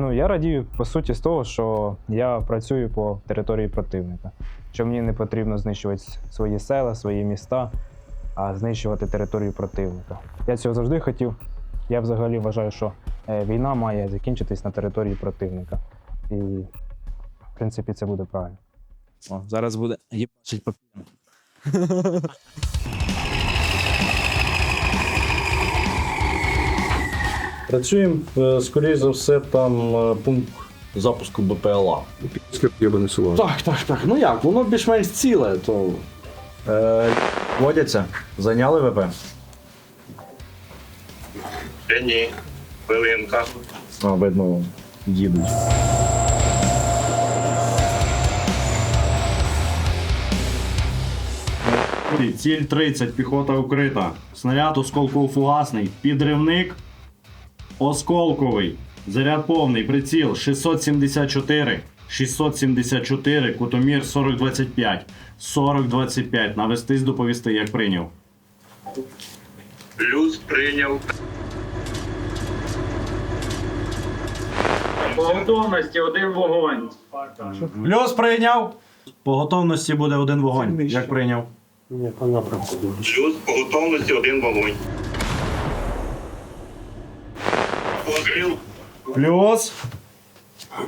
Ну, я радію по суті з того, що я працюю по території противника. Що мені не потрібно знищувати свої села, свої міста, а знищувати територію противника. Я цього завжди хотів. Я взагалі вважаю, що е, війна має закінчитись на території противника. І, в принципі, це буде правильно. О, зараз буде їбачить по Працюємо, е, скоріш за все, там е, пункт запуску БПЛА. Село. Так, так, так. Ну як, воно більш-менш ціле, то. Е, водяться. Зайняли ВП? Ще ні. Хвилинка. А, видно, їдуть. Ціль 30, піхота укрита. Снаряд осколково-фугасний. Підривник осколковий. Заряд повний. Приціл 674. 674, кутомір 4025. 4025. Навестись доповісти, як прийняв. Плюс прийняв. По готовності один вогонь. Плюс прийняв. По готовності буде один вогонь. Як прийняв? Плюс по готовності один вогонь. Постріл Плюс.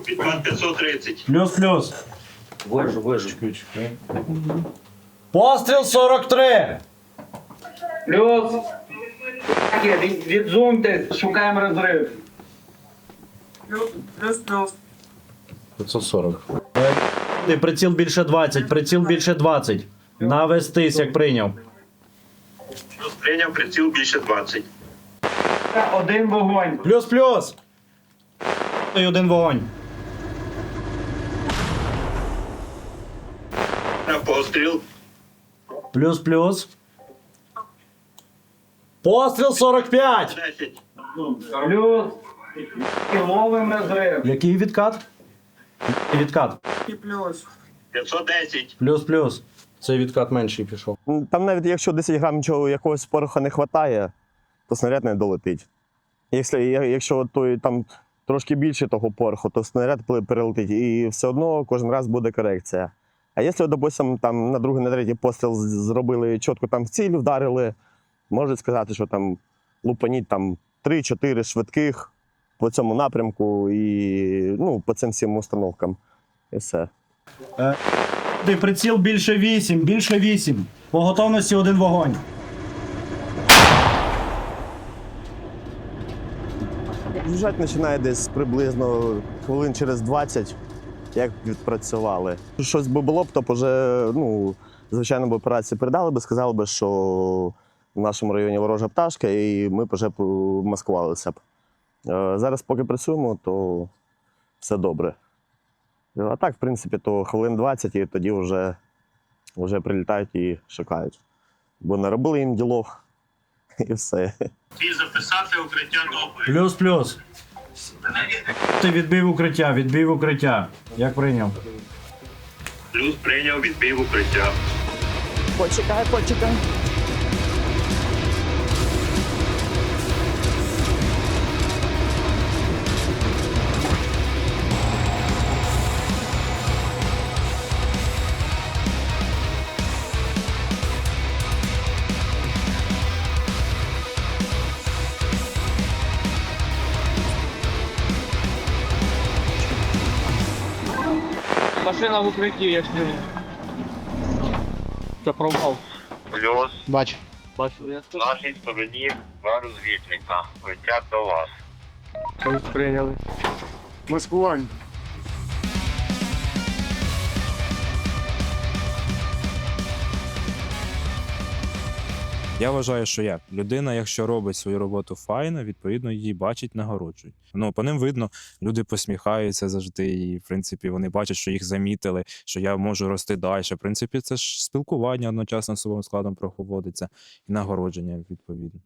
530. Плюс плюс. Вижу, вижу. Постріл 43. Плюс. Від, відзумте, шукаємо розрив. Плюс-плюс. 540. Ти приціл більше 20, приціл більше 20. Навестись, як прийняв. Плюс прийняв приціл більше 20. Один вогонь. Плюс плюс. І один вогонь. Постріл. Плюс плюс. Постріл 45. 10. Плюс. І ловимо розрив. Який відкат? Який відкат. 510. Плюс плюс. Цей відкат менший пішов. Там навіть якщо 10 грам чого якогось пороху не вистачає, то снаряд не долетить. Якщо, якщо той, там трошки більше того пороху, то снаряд перелетить. І все одно кожен раз буде корекція. А якщо, допустимо, там на другий, на третій постріл зробили чітко там в ціль, вдарили, можуть сказати, що там лупаніть там 3-4 швидких по цьому напрямку і ну, по цим всім установкам. І все. Ти приціл більше 8, більше 8. По готовності один вогонь. Жужжать починає десь приблизно хвилин через 20, як відпрацювали. Щось би було б, то б уже, ну, звичайно, б операції передали би, сказали б, що в нашому районі ворожа пташка, і ми б вже маскувалися б. Е, Зараз, поки працюємо, то все добре. А так, в принципі, то хвилин 20 і тоді вже, вже прилітають і шукають. Бо наробили їм ділов і все. І записати укриття добре. Плюс плюс. Ти відбив укриття, відбив укриття. Як прийняв? Плюс прийняв, відбив укриття. Почекай, почекай. Машина в укритті, якщо. Це провал. Плюс Бач. Бачу, я в нашій стороні два розвідника. Летять до вас. прийняли. Маскування. Я вважаю, що як людина, якщо робить свою роботу файно, відповідно її бачить, нагороджують. Ну по ним видно, люди посміхаються завжди, і в принципі вони бачать, що їх замітили, що я можу рости далі. В принципі, це ж спілкування одночасно з особовим складом проводиться і нагородження відповідно.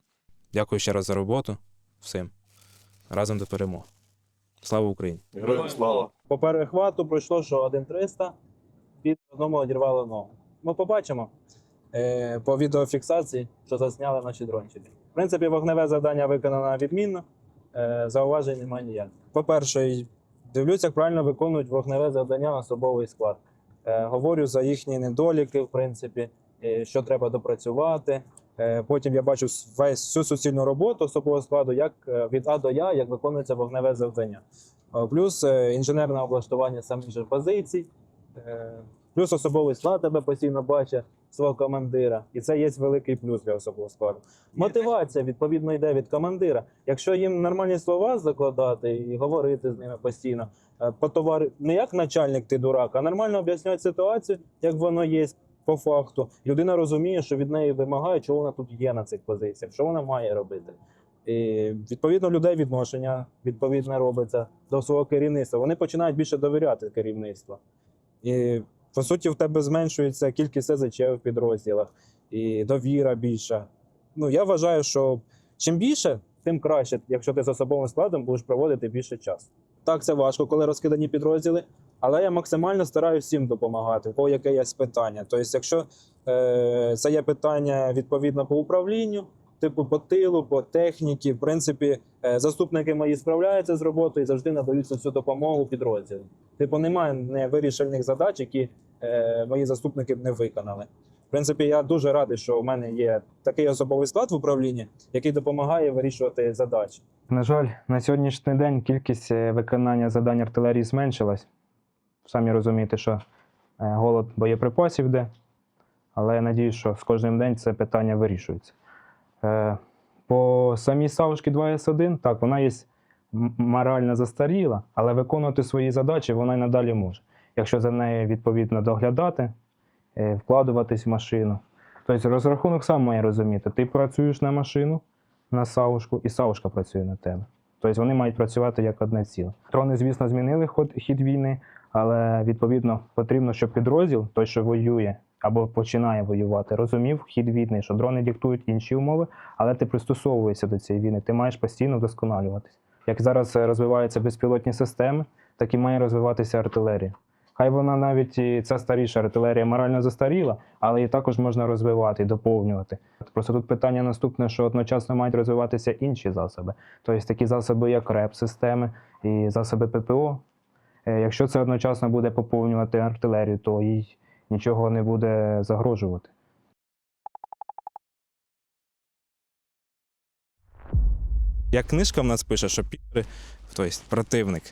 Дякую ще раз за роботу. Всім разом до перемоги. Слава Україні! Героям слава. По перехвату пройшло, що 1-300, під одному одірвало ногу. Ми побачимо по відеофіксації, що засняли наші дрончики. В принципі, вогневе завдання виконано відмінно, е, зауважень немає ніяких. По-перше, Дивлюсь, як правильно виконують вогневе завдання особовий склад. Е, говорю за їхні недоліки, в принципі, е, що треба допрацювати. Е, потім я бачу весь всю суцільну роботу особового складу, як е, від А до Я, як виконується вогневе завдання. Е, плюс е, інженерне облаштування самих же позицій, е, плюс особовий склад тебе постійно бачить, свого командира. І це є великий плюс для особового складу. Мотивація відповідно йде від командира. Якщо їм нормальні слова закладати і говорити з ними постійно, е, по товар не як начальник ти дурак, а нормально об'яснювати ситуацію, як воно є по факту. Людина розуміє, що від неї вимагають, чого вона тут є на цих позиціях, що вона має робити. І відповідно людей відношення відповідне робиться до свого керівництва. Вони починають більше довіряти керівництву. І по суті, в тебе зменшується кількість СЗЧ в підрозділах і довіра більша. Ну я вважаю, що чим більше, тим краще, якщо ти з особовим складом будеш проводити більше часу. Так, це важко, коли розкидані підрозділи, але я максимально стараюся всім допомагати, кого яке є питання. Тобто, якщо е, це є питання відповідно по управлінню, типу по тилу, по техніці, в принципі, е, заступники мої справляються з роботою і завжди надають всю допомогу підрозділу. Типу, немає невирішальних задач, які е, мої заступники не виконали. В принципі, я дуже радий, що у мене є такий особовий склад в управлінні, який допомагає вирішувати задачі. На жаль, на сьогоднішній день кількість е, виконання завдань артилерії зменшилась. Самі розумієте, що е, голод боєприпасів йде, але я надію, що з кожним днем це питання вирішується. По самій Савушки 2С1, так, вона є морально застаріла, але виконувати свої задачі вона й надалі може. Якщо за нею відповідно доглядати, е, вкладуватись в машину. Тобто розрахунок сам має розуміти. Ти працюєш на машину, на Савушку, і Савушка працює на тебе. Тобто вони мають працювати як одне ціле. Трони, звісно, змінили ход, хід війни, але відповідно потрібно, щоб підрозділ, той, що воює або починає воювати, розумів хід війни, що дрони диктують інші умови, але ти пристосовуєшся до цієї війни, ти маєш постійно вдосконалюватись. Як зараз е, розвиваються безпілотні системи, так і має розвиватися артилерія. Хай вона навіть і ця старіша артилерія морально застаріла, але її також можна розвивати і доповнювати. Просто тут питання наступне, що одночасно мають розвиватися інші засоби. Тобто такі засоби, як РЕП-системи і засоби ППО. Е, Якщо це одночасно буде поповнювати артилерію, то їй нічого не буде загрожувати. Як книжка в нас пише, що піри, тобто противник.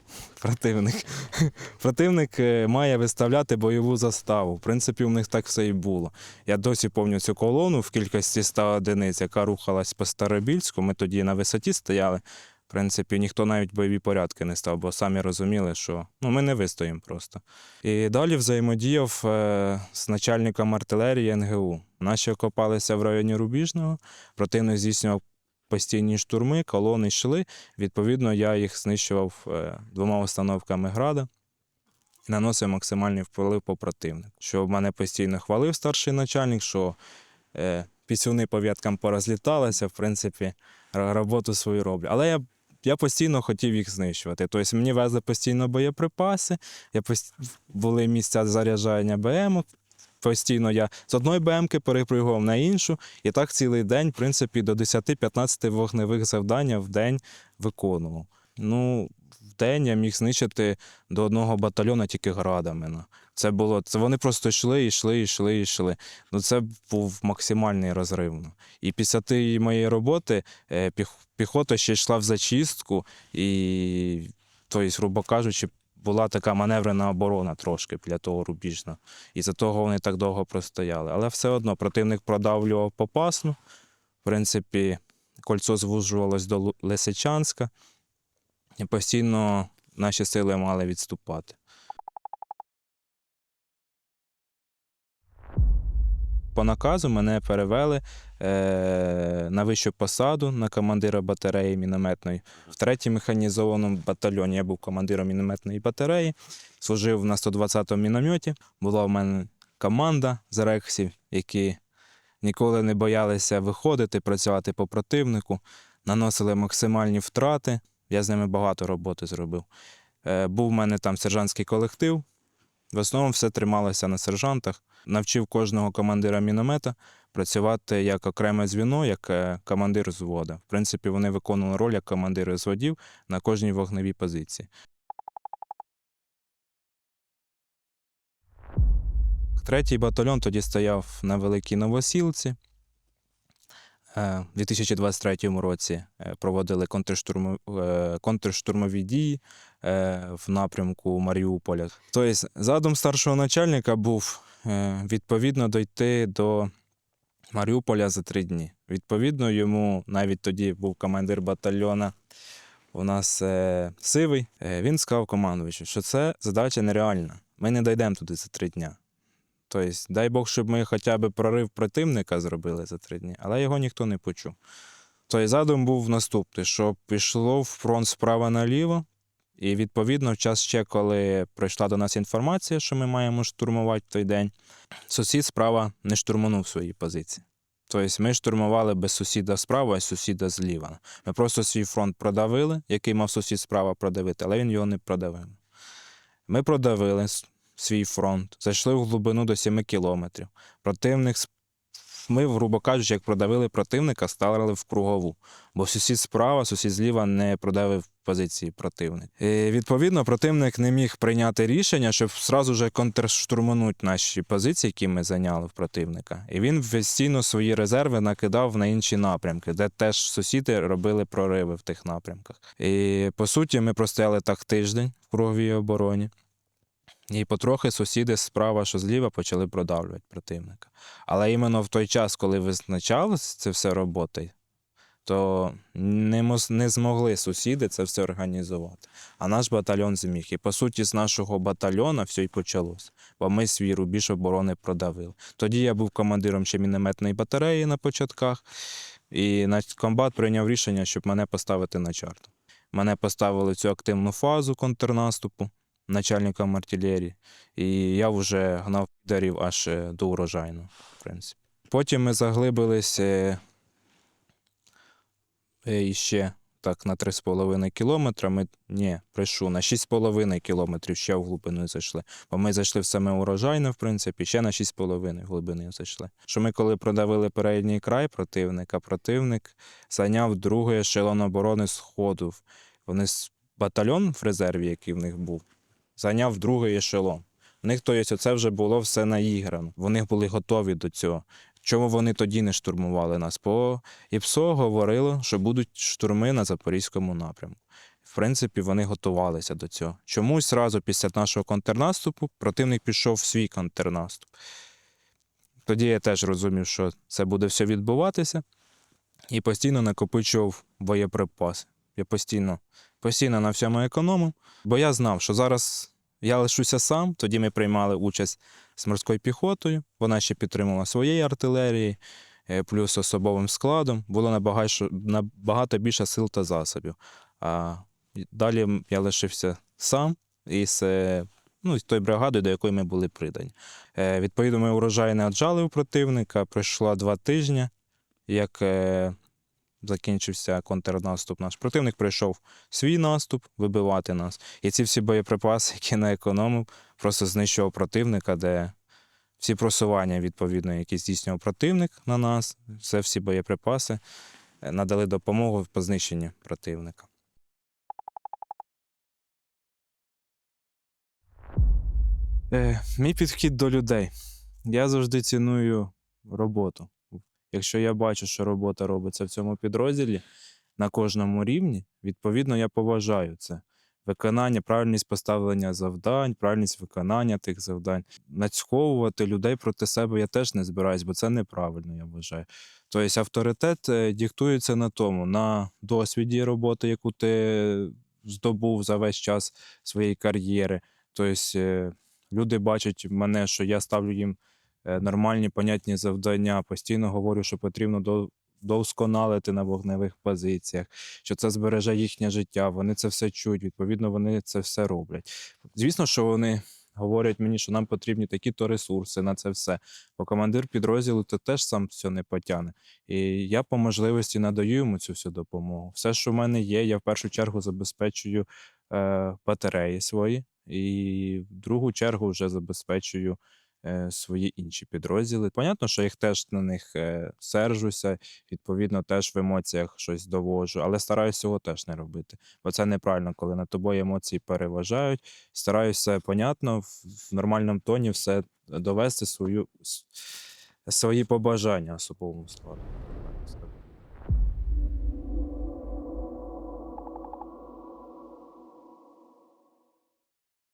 Противник. Противник е, має виставляти бойову заставу. В принципі, у них так все і було. Я досі пам'ятаю цю колону в кількості 100 одиниць, яка рухалась по Старобільську. Ми тоді на висоті стояли. В принципі, ніхто навіть бойові порядки не став, бо самі розуміли, що ну, ми не вистоїмо просто. І далі взаємодіяв е, з начальником артилерії НГУ. Наші окопалися в районі Рубіжного, противник здійснював постійні штурми, колони йшли. Відповідно, я їх знищував е, двома установками града і наносив максимальний вплив по противнику. Що в мене постійно хвалив старший начальник, що е, пісюни по в'яткам порозліталися, в принципі, роботу свою роблю. Але я, я постійно хотів їх знищувати. Тобто мені везли постійно боєприпаси, я пост... були місця заряджання БМ. Постійно я з одної БМки перепригував на іншу, і так цілий день, в принципі, до 10-15 вогневих завдань в день виконував. Ну, в день я міг знищити до одного батальйона тільки градами. Ну. Це було. Це вони просто йшли, йшли, йшли, йшли. Ну, це був максимальний розрив. Ну. І після тієї моєї роботи е, піхота ще йшла в зачистку, і, тобто, грубо кажучи, була така маневрена оборона трошки для того рубіжна. І за того вони так довго простояли. Але все одно противник продавлював попасну. В принципі, кольцо звужувалось до Лисичанська, і постійно наші сили мали відступати. По наказу мене перевели е, на вищу посаду на командира батареї мінометної в третій механізованому батальйоні. Я був командиром мінометної батареї, служив на 120-му мінометі. Була в мене команда з рексів, які ніколи не боялися виходити, працювати по противнику, наносили максимальні втрати. Я з ними багато роботи зробив. Е, був в мене там сержантський колектив. В основному все трималося на сержантах, навчив кожного командира міномета працювати як окреме дзвіно, як е, командир взвода. В принципі, вони виконували роль як командири взводів на кожній вогневій позиції. Третій батальйон тоді стояв на великій новосілці. Е, У 2023 році е, проводили е, контрштурмові дії в напрямку Маріуполя. Тобто, задум старшого начальника був відповідно дойти до Маріуполя за три дні. Відповідно, йому навіть тоді був командир батальйона. У нас сивий. Він сказав командувачу, що це задача нереальна. Ми не дійдемо туди за три дня. Тобто, дай Бог, щоб ми хоча б прорив противника зробили за три дні, але його ніхто не почув. Той задум був наступний, що пішло в фронт справа наліво, і відповідно, в час ще, коли прийшла до нас інформація, що ми маємо штурмувати той день, сусід справа не штурманув свої позиції. Тобто ми штурмували без сусіда справа, а сусіда зліва. Ми просто свій фронт продавили, який мав сусід справа продавити, але він його не продавив. Ми продавили свій фронт, зайшли в глибину до 7 кілометрів. Противник, ми, грубо кажучи, як продавили противника, стали в кругову. Бо сусід справа, сусід зліва не продавив позиції противника. І, відповідно, противник не міг прийняти рішення, щоб зразу же контрштурманути наші позиції, які ми зайняли в противника. І він постійно свої резерви накидав на інші напрямки, де теж сусіди робили прориви в тих напрямках. І по суті, ми простояли так тиждень в круговій обороні. І потрохи сусіди справа, що зліва, почали продавлювати противника. Але іменно в той час, коли визначалось це все роботою, то не, мос- не змогли сусіди це все організувати. А наш батальйон зміг. І по суті, з нашого батальйона все й почалося. Бо ми свій рубіж оборони продавили. Тоді я був командиром ще мінометної батареї на початках, і комбат прийняв рішення, щоб мене поставити на чарту. Мене поставили в цю активну фазу контрнаступу начальником артилерії, і я вже гнав підарів аж е, до урожайного, в принципі. Потім ми заглибились е, е, так на 3,5 кілометра. Ми ні, прийшов на 6,5 кілометрів ще в глибину зайшли. Бо ми зайшли в саме урожайне, в принципі, ще на 6,5 глибини зайшли. Що ми, коли продавили передній край противника, противник зайняв другий ешелон оборони сходу. Вони батальйон в резерві, який в них був, зайняв другий ешелон. В них тобто, це вже було все наіграно. Вони були готові до цього. Чому вони тоді не штурмували нас? По ІПСО говорило, що будуть штурми на запорізькому напрямку. В принципі, вони готувалися до цього. Чомусь зразу після нашого контрнаступу противник пішов в свій контрнаступ. Тоді я теж розумів, що це буде все відбуватися, і постійно накопичував боєприпаси. Я постійно, постійно на всьому економив, бо я знав, що зараз я лишуся сам. Тоді ми приймали участь з морською піхотою. Вона ще підтримувала своєю артилерією, е, плюс особовим складом. Було набагато, набагато більше сил та засобів. А далі я лишився сам із ну, тою бригадою, до якої ми були придані. Е, Відповідно, ми урожай не отжали у противника. Пройшло два тижні, як е, закінчився контрнаступ наш. Противник прийшов свій наступ вибивати нас. І ці всі боєприпаси, які наекономив, просто знищував противника, де всі просування, відповідно, які здійснював противник на нас, це всі боєприпаси е, надали допомогу по знищенню противника. Е, мій підхід до людей. Я завжди ціную роботу. Якщо я бачу, що робота робиться в цьому підрозділі на кожному рівні, відповідно, я поважаю це. Виконання, правильність поставлення завдань, правильність виконання тих завдань. Нацьковувати людей проти себе я теж не збираюсь, бо це неправильно, я вважаю. Тобто авторитет е, диктується на тому, на досвіді роботи, яку ти здобув за весь час своєї кар'єри. Тобто е, люди бачать мене, що я ставлю їм нормальні понятні завдання, постійно говорю, що потрібно до. Досконалити на вогневих позиціях, що це збереже їхнє життя. Вони це все чують, відповідно, вони це все роблять. Звісно, що вони говорять мені, що нам потрібні такі-то ресурси на це все. Бо командир підрозділу то теж сам все не потягне. І я по можливості надаю йому цю всю допомогу. Все, що в мене є, я в першу чергу забезпечую е, батареї свої, і в другу чергу вже забезпечую е, свої інші підрозділи. Понятно, що їх теж на них е, сержуся, відповідно, теж в емоціях щось довожу, але стараюся цього теж не робити. Бо це неправильно, коли над тобою емоції переважають. Стараюся понятно, в, в нормальному тоні все довести свою, свої побажання особовому складу.